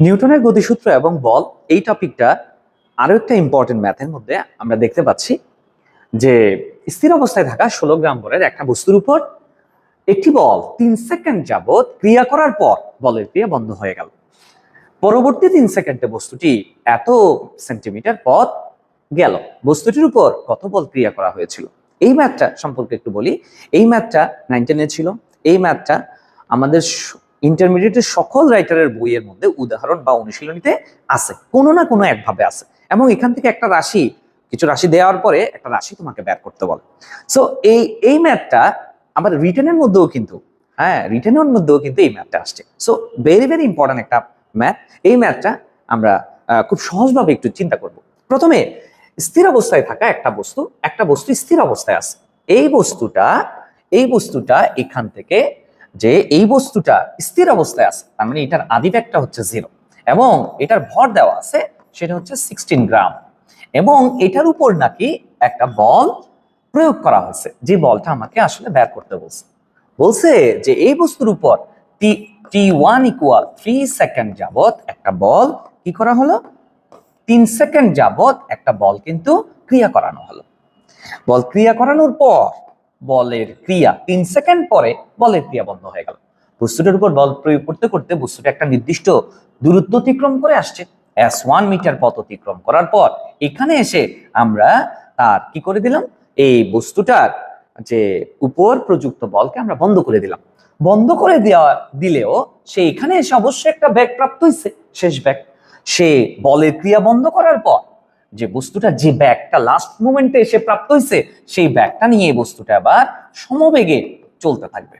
নিউটনের গতিসূত্র এবং বল এই টপিকটা আরও একটা ইম্পর্টেন্ট ম্যাথের মধ্যে আমরা দেখতে পাচ্ছি যে স্থির অবস্থায় থাকা ষোলো গ্রাম ভরের একটা বস্তুর উপর একটি বল তিন সেকেন্ড যাবৎ ক্রিয়া করার পর বলের ক্রিয়া বন্ধ হয়ে গেল। পরবর্তী তিন সেকেন্ডে বস্তুটি এত সেন্টিমিটার পথ গেল। বস্তুটির উপর কত বল ক্রিয়া করা হয়েছিল? এই ম্যাথটা সম্পর্কে একটু বলি। এই ম্যাথটা নাইন টেনে ছিল। এই ম্যাথটা আমাদের ইন্টারমিডিয়েটের সকল রাইটারের বইয়ের মধ্যে উদাহরণ বা অনুশীলনীতে আছে, কোনো না কোনো একভাবে আছে। এবং এখান থেকে একটা রাশি, কিছু রাশি দেওয়ার পরে একটা রাশি তোমাকে বের করতে বলে। সো এই এই ম্যাথটা আমার রিটেনের মধ্যেও কিন্তু হ্যাঁ রিটেনের মধ্যেও কিন্তু এই ম্যাথটা আসছে। সো ভেরি ভেরি ইম্পর্টেন্ট একটা ম্যাথ এই ম্যাথটা আমরা খুব সহজভাবে একটু চিন্তা করব। প্রথমে, স্থির অবস্থায় থাকা একটা বস্তু একটা বস্তু স্থির অবস্থায় আছে। এই বস্তুটা এই বস্তুটা এখান থেকে যে এই বস্তুটা স্থির অবস্থায় আছে, তার মানে এটার আদি ব্যাগটা হচ্ছে জিরো এবং এটার ভর দেওয়া আছে সেটা হচ্ছে সিক্সটিন গ্রাম এবং এটার উপর নাকি একটা বল প্রয়োগ করা হয়েছে, যে বলটা আমাকে আসলে বের করতে বলছে। বলছে যে এই বস্তুর উপর T one equal three second যাবৎ একটা বল কি করা হলো? তিন সেকেন্ড যাবৎ একটা বল কিন্তু ক্রিয়া করানো হলো। বল ক্রিয়া করানোর পর বলের ক্রিয়া। তিন সেকেন্ড পরে বলের ক্রিয়া বন্ধ হয়ে গেল। বস্তুটার উপর বল প্রয়োগ করতে করতে বস্তুটা একটা নির্দিষ্ট দূরত্ব অতিক্রম করে আসছে। এস ওয়ান মিটার পথ অতিক্রম করার পর এখানে এসে আমরা তার কি করে দিলাম? এই বস্তুটার যে উপর প্রযুক্ত বলকে আমরা বন্ধ করে দিলাম। বন্ধ করে দেওয়া দিলেও সে এখানে এসে অবশ্যই একটা ব্যাগ প্রাপ্ত হয়েছে শেষ ব্যাগ। সে বলের ক্রিয়া বন্ধ করার পর যে বস্তুটা যে ব্যাগটা লাস্ট মোমেন্টে এসে প্রাপ্ত হয়েছে সেই ব্যাগটা নিয়ে এই বস্তুটা আবার সমবেগে চলতে থাকবে।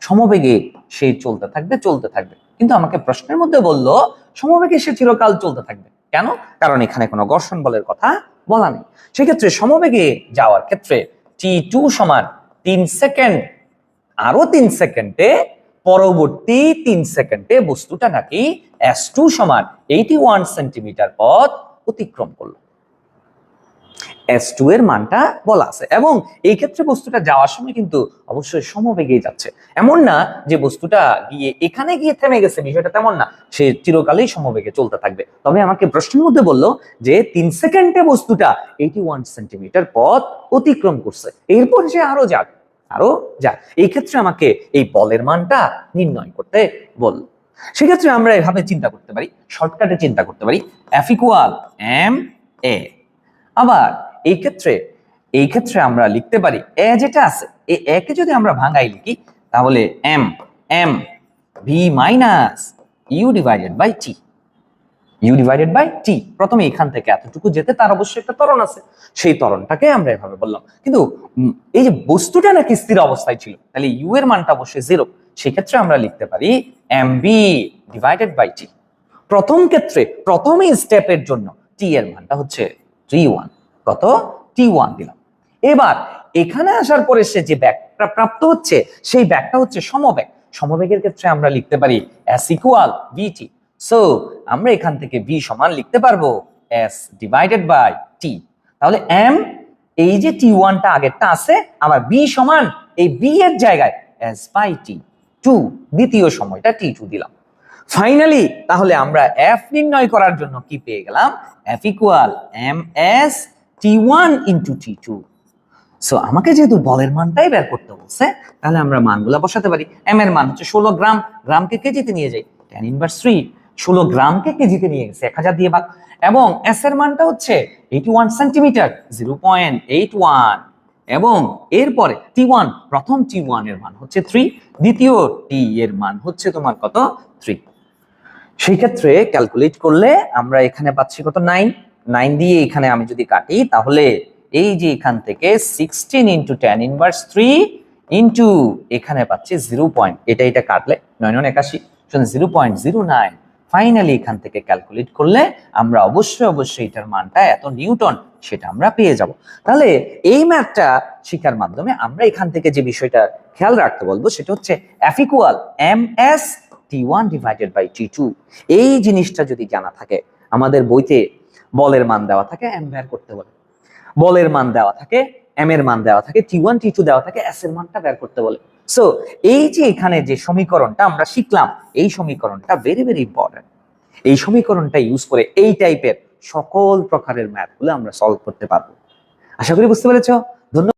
সমবেগে সে চলতে থাকবে চলতে থাকবে। কিন্তু আমাকে প্রশ্নের মধ্যে বলল, সমবেগে সে চিরকাল চলতে থাকবে। কেন? কারণ এখানে কোনো ঘর্ষণ বলের কথা বলা নেই। সেক্ষেত্রে সমবেগে যাওয়ার ক্ষেত্রে টি টু সমান তিন সেকেন্ড আরও তিন সেকেন্ডে পরবর্তী তিন সেকেন্ডে বস্তুটা নাকি এস টু সমান এইটি ওয়ান সেন্টিমিটার পথ অতিক্রম করল। এস টু এর মানটা বলা আছে। এবং এই ক্ষেত্রে বস্তুটা যাওয়ার সময় কিন্তু অবশ্যই সমবেগেই যাচ্ছে। এমন না যে বস্তুটা গিয়ে এখানে গিয়ে থেমে গেছে, বিষয়টা তেমন না। সে চিরকালেই সমবেগে চলতে থাকবে। তবে আমাকে প্রশ্নের মধ্যে বলল যে তিন সেকেন্ডে বস্তুটা এইটি ওয়ান সেন্টিমিটার পথ অতিক্রম করছে। এরপর সে আরও যাক আরও যাক। এই ক্ষেত্রে আমাকে এই বলের মানটা নির্ণয় করতে বলল। সেক্ষেত্রে আমরা এভাবে চিন্তা করতে পারি, শর্টকাটে চিন্তা করতে পারি। এফ ইকুয়াল এম এ আবার এই ক্ষেত্রে এই ক্ষেত্রে আমরা লিখতে পারি এ যেটা আছে এই একে যদি আমরা ভাঙাই লিখি, তাহলে M M V minus U divided by T. U divided by T. প্রথমে এখান থেকে এতটুকু যেতে তার অবশ্যই একটা ত্বরণ আছে। সেই ত্বরণটাকে আমরা এভাবে বললাম। কিন্তু এই যে বস্তুটা নাকি স্থির অবস্থায় ছিল, তাহলে ইউ এর মানটা অবশ্যই জিরো সেক্ষেত্রে আমরা লিখতে পারি M B divided by T. প্রথম ক্ষেত্রে, প্রথম স্টেপের জন্য টি এর মানটা হচ্ছে টি ওয়ান কত? টি ওয়ান দিলাম। এবার এখানে আসার পরে সে যে ব্যাগটা প্রাপ্ত হচ্ছে, সেই ব্যাগটা হচ্ছে সমবেগ। সমবেগের ক্ষেত্রে আমরা লিখতে পারি এস ইকুয়াল বিটি সো আমরা এখান থেকে ভি সমান লিখতে পারব এস ডিভাইডেড বাই টি তাহলে এম এই যে টি ওয়ানটা আগেরটা আছে, আবার বি সমান এই বি এর জায়গায় এস বাই টি টু দ্বিতীয় সময়টা টি টু দিলাম। ফাইনালি তাহলে আমরা এফ নির্ণয় করার জন্য কি পেয়ে গেলাম? F equal M S T one into T two so আমাকে যেহেতু বলের মানটাই বের করতে বলছে, তাহলে আমরা মানগুলো বসাতে পারি। এম এর মান হচ্ছে ষোলো গ্রাম, গ্রামকে কেজিতে নিয়ে যাই। টেন ইনভার্স থ্রি ষোলো গ্রামকে কেজিতে নিয়ে গেছে, এক হাজার দিয়ে ভাগ। এবং এস এর মানটা হচ্ছে eighty one centimeter zero point eight one এবং এরপরে টি ওয়ান প্রথম টি ওয়ানের মান হচ্ছে থ্রি দ্বিতীয় টি এর মান হচ্ছে তোমার কত? থ্রি সেই ক্ষেত্রে ক্যালকুলেট করলে আমরা এখানে পাচ্ছি কত? নাইন নাইন দিয়ে এখানে আমি যদি কাটি, তাহলে এই যে এখান থেকে sixteen into ten inverse three into এখানে পাচ্ছি জিরো পয়েন্ট এটা এটা কাটলে নয় নয় একাশি zero point zero nine finally এখান থেকে ক্যালকুলেট করলে আমরা অবশ্যই অবশ্যই এটার মানটা এত নিউটন সেটা আমরা পেয়ে যাব। তাহলে এই ম্যাথটা শেখার মাধ্যমে আমরা এখান থেকে যে বিষয়টা খেয়াল রাখতে বলব, সেটা হচ্ছে F equal M S T one divided by T two এই জিনিসটা যদি জানা থাকে, আমাদের বইতে বলের মান দেওয়া থাকে এম বের করতে বলে। বলের মান দেওয়া থাকে এম এর মান দেওয়া থাকে টি ওয়ান টি টু দেওয়া থাকে এস এর মানটা বের করতে বলে। সো এই যে এখানে যে সমীকরণটা আমরা শিখলাম, এই সমীকরণটা ভেরি ভেরি ইম্পর্টেন্ট এই সমীকরণটা ইউজ করে এই টাইপের সকল প্রকারের ম্যাথগুলো আমরা সলভ করতে পারব। আশা করি বুঝতে পেরেছ? ধন্যবাদ।